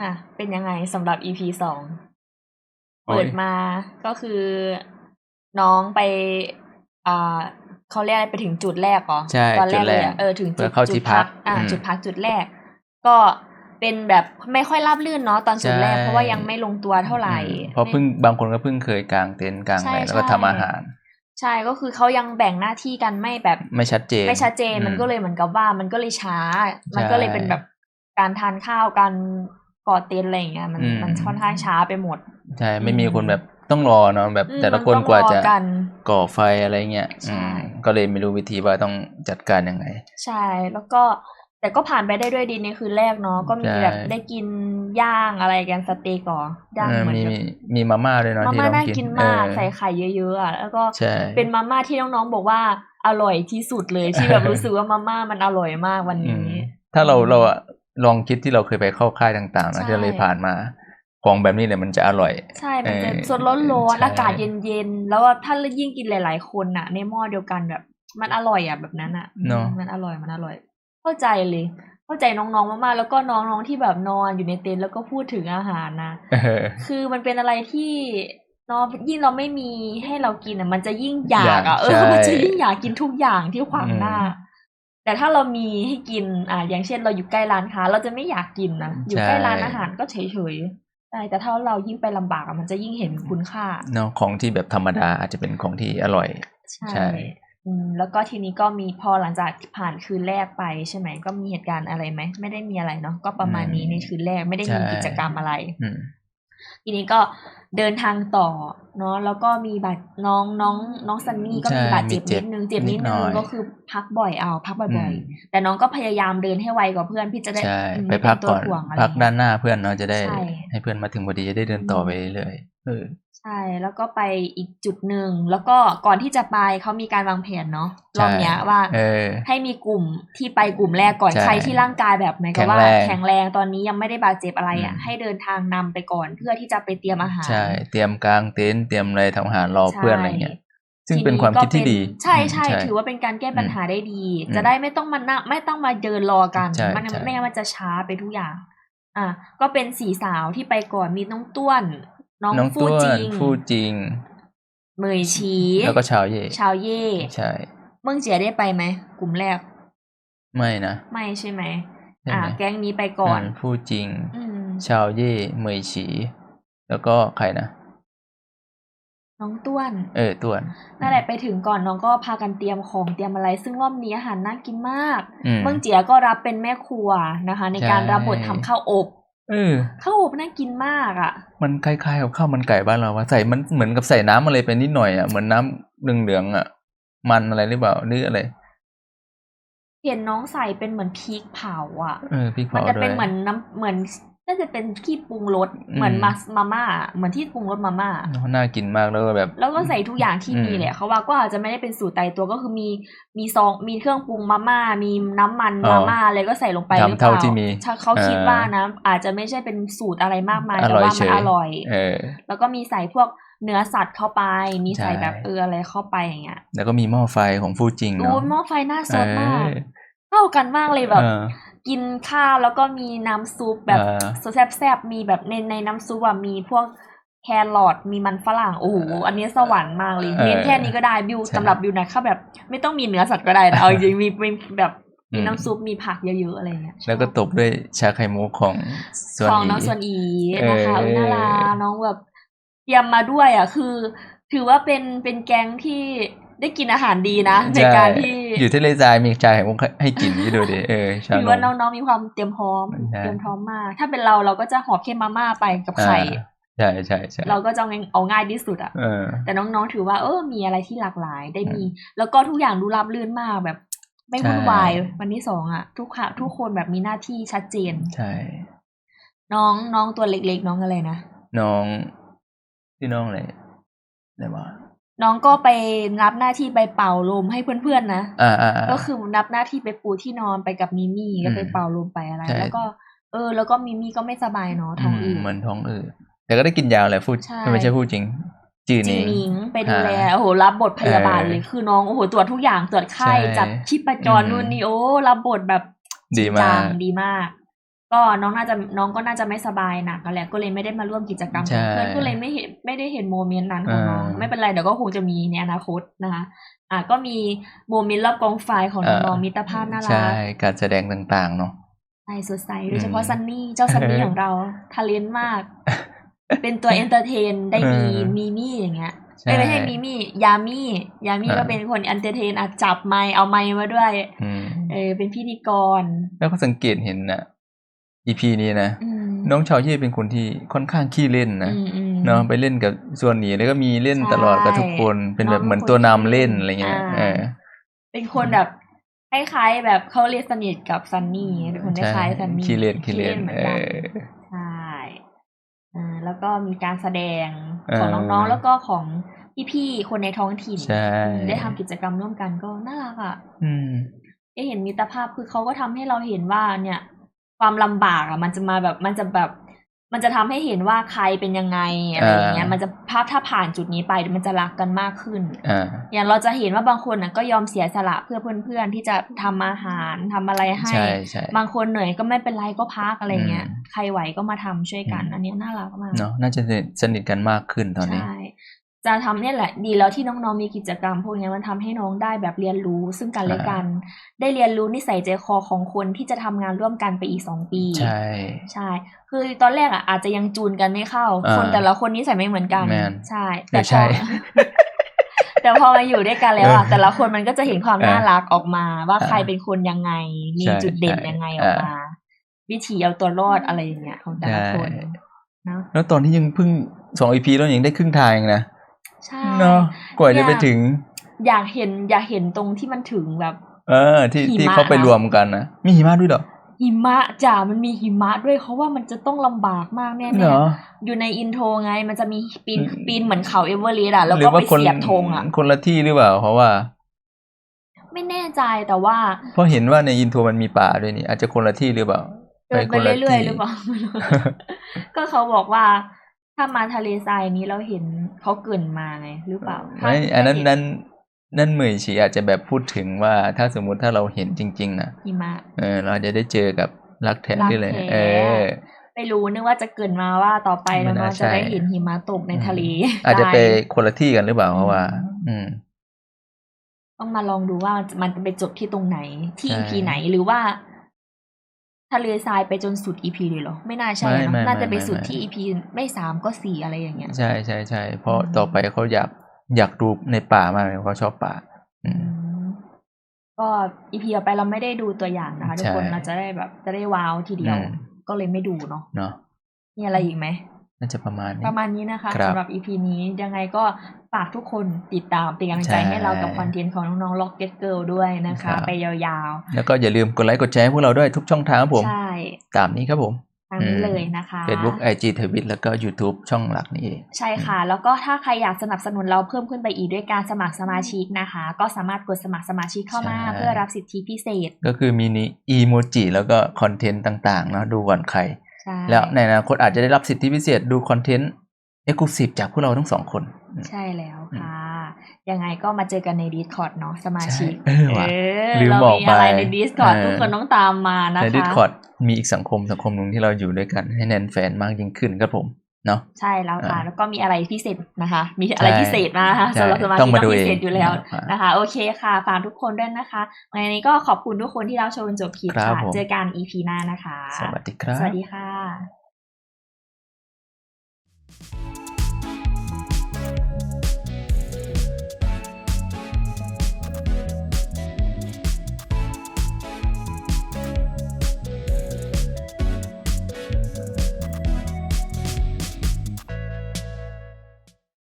อะ เป็นยังไงสำหรับ EP สองโอ้ยเปิดมาก็คือน้องไปอ่าเขาเรียกอะไรไปถึงจุดแรกเหรอใช่ตอนแรจุกดเลแรยกอะเออถึงเพื่จุดอเข้าจุที่ดพัพักกอ่าอืมจุดพักจุดแรก ก็เป็นแบบไม่ค่อยราบรื่นเนาะตอนจุดแรกใช่เพราะว่ายังไม่ลงตัวเท่าไหร่อืมเพราะเพิ่งบางคนก็เพิ่งเคยกางเต็นท์กางอะไรใช่แล้วก็ใช่ทำอาหาร ใช่ก็คือเขายังแบ่งหน้าที่กันไม่แบบไม่ชัดเจน ไม่ชัดเจนอืมันก็เลยเหมือนกับว่ามันก็เลยช้า มันใช่ก็เลยเป็นแบบการทานข้าวการ ก่อเต็นท์อะไรอย่างเงี้ยมันอืมมันค่อนข้างช้าไปหมด ใช่ ไม่มีอืมคนแบบต้องรอเนาะแบบอืมแต่ละคนมัต้องกว่ารอจะกันก่อไฟอะไรเงี้ยใช่อืมก็เลยไม่รู้วิธีว่าต้องจัดการยังไง ใช่แล้วก็แต่ก็ผ่านไปได้ด้วยดีในคืนแรกเนาะก็มีใช่แบบได้กินย่างอะไรกันสเต็กก่อย่างเออเหมือนมีแบบมีมีมาม่าด้วยเนาะมาที่ม่าน้องน่ากินกินมากเออใส่ไข่เยอะๆอะแล้วก็ใช่เป็นมาม่าที่น้องๆบอกว่าอร่อยที่สุดเลยที่แบบรู้สึกว่ามาม่ามันอร่อยมากวันอืนี้มถ้าเราอืมเราอะ ลองคิดที่เราเคยไปเข้าค่ายต่างๆนะใช่ที่เราเลยผ่านมาของแบบนี้เนี่ยมันจะอร่อย ใช่ มันจะเออสดร้อนร้อนใช่อากาศเย็นๆ แล้วว่าถ้ายิ่งกินหลาย ๆ คนอะ ในหม้อเดียวกันแบบ มันอร่อยอะแบบนั้นอะอืมเนาะมันอร่อยมันอร่อย เข้าใจเลย เข้าใจน้องๆมากๆแล้วก็น้องๆที่แบบนอนอยู่ในเต็นท์แล้วก็พูดถึงอาหารนะเออคือมันเป็นอะไรที่เนาะยิ่งเราไม่มีให้เรากินอะ มันจะยิ่งอยากอยาอะกเออใช่มันจะยิ่งอยากกินทุกอย่างที่ขวางอืมหน้า แต่ถ้าเรามีให้กิน อ่า อย่างเช่นเราอยู่ใกล้ร้านค้า เราจะไม่อยากกินนะ อยู่ใกล้ร้านอาหารก็เฉยๆใช่แต่ถ้าเรายิ่งไปลำบากอะมันจะยิ่งเห็นคุณค่าเนาะของที่แบบธรรมดาอาจจะเป็นของที่อร่อย ใช่ใช่อืมแล้วก็ทีนี้ก็มีพอหลังจากผ่านคืนแรกไปใช่ไหมก็มีเหตุการณ์อะไรไหมไม่ได้มีอะไรเนาะก็ประมาณนี้ในคืนแรกไม่ได้มีใช่กิจกรรมอะไรอืมทีนี้ก็ เดินทางต่อเนาะแล้วก็มีบาดน้องน้องน้องซันนี่ก็มีใช่บาดเจ็บมีเจ็นิบดนึงเจ็บนิดนิดหน่นึงอยก็คือพักบ่อยเอาพักบ่อยอืมๆแต่น้องก็พยายามเดินให้ไวกว่าเพื่อนพี่จะได้ใช่อืมไปม่พักเป็ก่อนตัวถ่วงอะไรพักเงี้ยด้านหน้าเพื่อนเนาะจะได้ใช่ให้เพื่อนมาถึงพอดีจะได้เดินต่ออืมไปเรื่อยๆเออใช่แล้วก็ไปอีกจุดหนึ่งแล้วก็ก่อนที่จะไปเขามีการวางแผนเนาะรอบเนี้ยว่าเออให้มีกลุ่มที่ไปกลุ่มแรกก่อนใช่ใครที่ร่างกายแบบเหมือนกับว่าแข็งแรงแข็งแรงตอนนี้ยังไม่ได้บาดเจ็บอะไรอะอืมให้เดินทางนำไปก่อนเพื่อที่จะไปเตรียมอาหารใช่เตรียมกางเต็นท์เตรียมอะไรทำอาหารรอใช่เพื่อนอะไรเงี้ยซึ่งทีเป็นความคิดที่ดีก็เป็นใช่ใช่อืมถือว่าเป็นการแก้ปัญหาได้ดีอืมจะได้ไม่ต้องมานั่งไม่ต้องมาเดินรอกันใช่มันใช่ไม่งั้นมันจะช้าไปทุกอย่าง อะก็เป็นสี่สาวที่ไปก่อนมีน้องต้วน น้องน้องฟู่ต้วจรินงฟู่จริงเหมยชีแล้วก็ชาวเย่ชาวเย่ใช่เมืองเจียได้ไปไหมกลุ่มแรก ไม่นะไม่ใช่ไหมใช่อะไหมแก๊งนี้ไปก่อนมฟู่จริงอืมชาวเย่เหมยฉี แล้วก็ใครนะน้องต้วน เออต้วนนั่นแหละไปถึงก่อนน้องก็พากันเตรียมของเตรียมอะไร ซึ่งรอบนี้อาหารน่ากินมากอืมเมืองเจียก็รับเป็นแม่ครัวนะคะ ในการใช่รับบททำข้าวอบเออข้าวอบน่ากินมากอะ มันคล้ายๆกับข้าวมันไก่บ้านเราว่าใส่มันเหมือนกับใส่น้ำอะไรไปนิดหน่อยอะเหมือนน้ำเหลืองๆอะ มันอะไรหรือเปล่าหรืออะไรเห็นน้องใส่เป็นเหมือนพริกเผาอะเออพริกมันเผาจะด้วเป็นยเหมือนน้ำเหมือนน่าจะเป็นที่ปรุงรสอืมเหมือนมามาม่าเหมือนที่ปรุงรสมาม่าน่ากินมากแล้วก็แบบ แล้วก็ใส่ทุกอย่างที่อืมมีแหละเขาว่าก็อาจจะไม่ได้เป็นสูตรตายตัวก็คือมีมีซองมีเครื่องปรุงมาม่ามีน้ำมันอ๋อมาม่าอะไรก็ใส่ลงไปทำหรือเปเท่าล่าที่มีถ้าเขาคิดเออว่านะอาจจะไม่ใช่เป็นสูตรอะไรมากมายอแต่ร่อยว่าเฉมันยอร่อยเออแล้วก็มีใส่พวกเนื้อสัตว์เข้าไป มีใส่ใช่แบบเอออะไรเข้าไปอย่างเงี้ยแล้วก็มีหม้อไฟของฟูจิงดูเนาะหม้อไฟหน้าซดมากเออเข้ากันมากเลยแบบเออ กินข้าวแล้วก็มีน้ำซุปแบบเออแซ่บๆมีแบบในในน้ำซุปอะมีพวกแครอทมีมันฝรั่งโอ้โหอันนี้สวรรค์มากเลยเออเน้นแค่นี้ก็ได้บิวใช่ สำหรับบิวนะข้าวแบบ ไม่ต้องมีเนื้อสัตว์ก็ได้นะเอาจริงๆมีมีแบบมีอืมน้ำซุปมีผักเยอะๆอะไรเงี้ยแล้วก็ตบด้วยชาไข่มุกของส่วนของอีน้องส่วนอีนะคะเออ อุยนาราน้องแบบเตรียมมาด้วยอะคือ ถือว่าเป็นเป็นแก๊งที่ ได้กินอาหารดีนะ ในใช่การที่อยู่ที่เลทรายมีชาไข่มุกให้กินนี่ดูดิเออชาถือลว่างน้องๆมีความเตรียมพร้อมใช่เตรียมพร้อมมาก ถ้าเป็นเราเราก็จะหอบเข้มมาม่าไปกับไข่อ่าใช่ใช่ใช่เราก็จะเอาง่ายที่สุดอะเออแต่น้องๆถือว่าเออมีอะไรที่หลากหลายได้มี แล้วก็ทุกอย่างดูราบรื่นมากแบบ ไม่วุ่นวายใช่วันที่สองอะทุกค่ะทุกคนแบบมีหน้าที่ชัดเจนใช่น้องน้องตัวเล็กๆน้องอะไรนะน้องพี่น้องอะไรไหนวะ น้องก็ไปรับหน้าที่ไปเป่าลมให้เพื่อนๆนะอ่าอ่าอ่าก็คือรับหน้าที่ไปปูที่นอนไปกับมิมี่ก็ไปอืมเป่าลมไปอะไรใช่แล้วก็ เออ แล้วก็มิมี่ก็ไม่สบายเนาะท้องอืมดเหมือนท้องอืดแต่ก็ได้กินยาแหละพูดใช่ไม่ใช่พูดจริงจืดจีนี้นิงไปดูแลอ่าโอ้โหรับบทพยาบาลเออเลยคือน้องโอ้โหตรวจทุกอย่างตรวจไข้ใช่จับชีพจรอืมนู่นนี่โอ้รับบทแบบดีจริงมาจักงดีมาก ก็น้องน่าจะน้องก็น่าจะไม่สบายหนักกันแหละก็เลยไม่ได้มาร่วมกิจกรรมใช่ของเพื่อนก็เลยไม่เห็นไม่ได้เห็นโมเมนต์นั้นของน้องอ่าไม่เป็นไรเดี๋ยวก็คงจะมีในอนาคตนะคะอ่าก็มีโมเมนต์รอบกองไฟของน้องๆมิตรภาพน่ารัใช่กการแสดงต่างๆเนาะใช่สดใสโดยเฉพาะอืมซันนี่เจ้าซันนี่ของเราทาเลนต์มาก เป็นตัวเอนเตอร์เทนได้ดีเออมีมี่อย่างเงี้ยใช่เอ้ยไม่ใช่มีมี่ยามี่ยามี่อ่าก็เป็นคนเอนเตอร์เทนอะจับไมค์เอาไมค์มาด้วยอืมเออเป็นพิธีกร แล้วก็สังเกตเห็นนะ EP นี้นะอืมน้องชาวเย่เป็นคนที่ค่อนข้างขี้เล่นนะอืมอืมเนาะไปเล่นกับส่วนหนีแล้วก็มีเล่นใช่ตลอดกับทุกคนเป็นแบบน้องเหมือนเป็นคนตัวนำขี้เล่นเล่นอะไรเงี้ยอ่าเออเป็นคนแบบคล้ายๆแบบเขาเรียกสนิทกับซันนี่เป็นคนคใช่ล้ายๆซันนี่ขี้เล่นขี้เล่นเหมือเอนกันอใช่อ่าแล้วก็มีการแสดงเออของน้องๆแล้วก็ของพี่ๆคนในท้องถิ่นใช่อืมได้ทำกิจกรรมร่วมกันก็น่ารักอะอืมได้เห็นมิตรภาพคือเขาก็ทำให้เราเห็นว่าเนี่ย ความลำบากอะ มันจะมาแบบมันจะแบบ มันจะทำให้เห็นว่าใครเป็นยังไงอะไรอย่างเงี้ยอ่ามัมันจะภาพถ้าผ่านจุดนี้ไปมันจะรักกันมากขึ้นอ่าอย่างเราจะเห็นว่าบางคนน่ะก็ยอมเสียสละเพื่อเพื่อนๆที่จะทำอาหารทำอะไรให้ใช่ใช่บางคนเหนื่อยก็ไม่เป็นไรก็พักอะไรเงี้ยอืมใครไหวก็มาทำช่วยกันอืมอันเนี้ยน่ารักมากเนาะน่าจะสนิทกันมากขึ้นตอนนี้ใช่ จะทำเนี่ยแหละ ดีแล้วที่น้องๆมีกิจกรรม พวกเนี้ยมันทำให้น้องได้แบบเรียนรู้ ซึ่งกันและกัน ได้เรียนรู้นิสัยใจคอของคนที่จะทำงานร่วมกันไปอีกสองปี ใช่ใช่ คือตอนแรกอะอาจจะยังจูนกันไม่เข้าอ่าคนแต่ละคนนิสัยไม่เหมือนกันแม่นใช่เออใช่แต่พอมาอยู่ด้วยกันแล้วอะเออแต่ละคนมันก็จะเห็นความเออน่ารักออกมาว่าอ่าใครเป็นคนยังไง มีใช่จุดเด่นใช่ยังไงออกมา วิธีเอาตัวรอดอะไรอย่างเงี้ยของแต่ละคนใช่เนาะแล้วตอนที่ยังเพิ่งสองอีพีแล้วยังได้ครึ่งทางเองนะ ใช่เนาะกว่าจะไปเนี่ยถึง อยากเห็นอยากเห็นตรงที่มันถึงแบบ เออ ที่หิมะที่เขาไปนะรวมกันนะมีหิมะด้วยเหรอหิมะจ้ะมันมีหิมะด้วยเขาว่ามันจะต้องลำบากมากแน่เหรอๆอยู่ในอินโทรไง มันจะมีปีนอืมปีนเหมือนเขาเอเวอเรสต์อะแล้วหรืก็ว่าไปคนเสียบธงอะคนละที่หรือเปล่าเพราะว่า ไม่แน่ใจแต่ว่าเพราะเห็นว่าในอินโทรมันมีป่าด้วยนี่อาจจะคนละที่หรือเปล่าเดินไปคนละเรื่อยๆที่หรือเปล่าไม่รู้ก็เขาบอกว่า ถ้ามาทะเลทรายนี้เราเห็นเขาเกรินมาไงหรือเปล่าไม่ถ้าอันนั้นเห็นั้นนั่นเหมยฉีอาจจะแบบพูดถึงว่าถ้าสมมุติถ้าเราเห็นจริง ๆนะหิมะเออ เราจะได้เจอกับรักแท้รักนี่เลยแท้เออไม่รู้นึกว่าจะเกรินมาว่าต่อไปไม่น้น่าองๆจะได้ใช่เห็นหิมะตกในทะเล อาจจะไปด้คนละที่กันหรือเปล่าเพราะว่าอืมอืมต้องมาลองดูว่ามันจะไปจบที่ตรงไหน ที่ใช่ EP ไหนหรือว่า ทะเลทรายไปจนสุด EP เลยเหรอ ไม่น่าใช่ ไม่เนอะไม่น่าจะไปไม่สุดไม่ ที่ EP ไม่สามก็สี่อะไรอย่างเงี้ย ใช่ใช่ใช่เพราะอืม ต่อไปเขาอยากอยากดูในป่ามากเลยเขาชอบป่า อืมอืมก็ EP ต่อไปเราไม่ได้ดูตัวอย่างนะคะ ทุกคนใช่ เราจะได้แบบจะได้ว้าวทีเดียว อืมก็เลยไม่ดูเนาะ เนาะมีอะไรอีกไหม น่าจะประมาณนี้ประมาณนี้นะคะครับสำหรับ EP นี้ยังไงก็ฝากทุกคนติดตามเป็นกำลังใจใช่ให้เรากับคอนเทนต์ของน้องๆ Rocket Girl ด้วยนะครัคะบไปยาวแล้วก็อย่าลืมกดไลค์กดแชร์ให้พวกเราด้วยทุกช่องทางครับผมๆใช่ตามนี้ครับผมทางนี้อืมเลยนะคะ Facebook IG t w i t แล้วก็ YouTube ช่องหลักนี่เองใช่ค่ะ แล้วก็ถ้าใครอยากสนับสนุนเราเพิ่มขึ้นไปอีกด้วยการสมัครสมาชิกนะคะ ก็สามารถกดสมัครสมาชิกเข้ามาใช่เพื่อรับสิทธิพิเศษ ก็คือมีนิอีโมจิแล้วก็คอนเทนต์ต่างๆเนาะดูก่อนใครใช่ แล้วในอนาคตอาจจะได้รับสิทธิพิเศษดูคอนเทนต์เอ็กซ์คลูซีฟจากพวกเราทั้งสองคน ใช่แล้วค่ะ ยังไงก็มาเจอกันใน Discord เนาะสมาชิกใช่เออว่ะอลืมเราบอกมีอะไรไปใน Discord เออทุกคนต้องตามมานะคะใน Discord มีอีกสังคมสังคมหนึ่งที่เราอยู่ด้วยกันให้แน่นแฟนมากยิ่งขึ้นครับผม เนาะใช่แล้วค่ะอ่าแล้วก็มีอะไรพิเศษนะคะ มีอะไรใช่พิเศษมานะคะใช่สำหรับสมาต้ชิอกงมาดูพิเศษเองอยู่แล้วอ่านนะคะ โอเคค่ะ ฝากทุกคนด้วยนะคะวันนี้ก็ขอบคุณทุกคนที่รับชมจนจบคลิปครับค่ะผมเจอกัน EP หน้านะคะ สวัสดีครับ สวัสดีค่ะ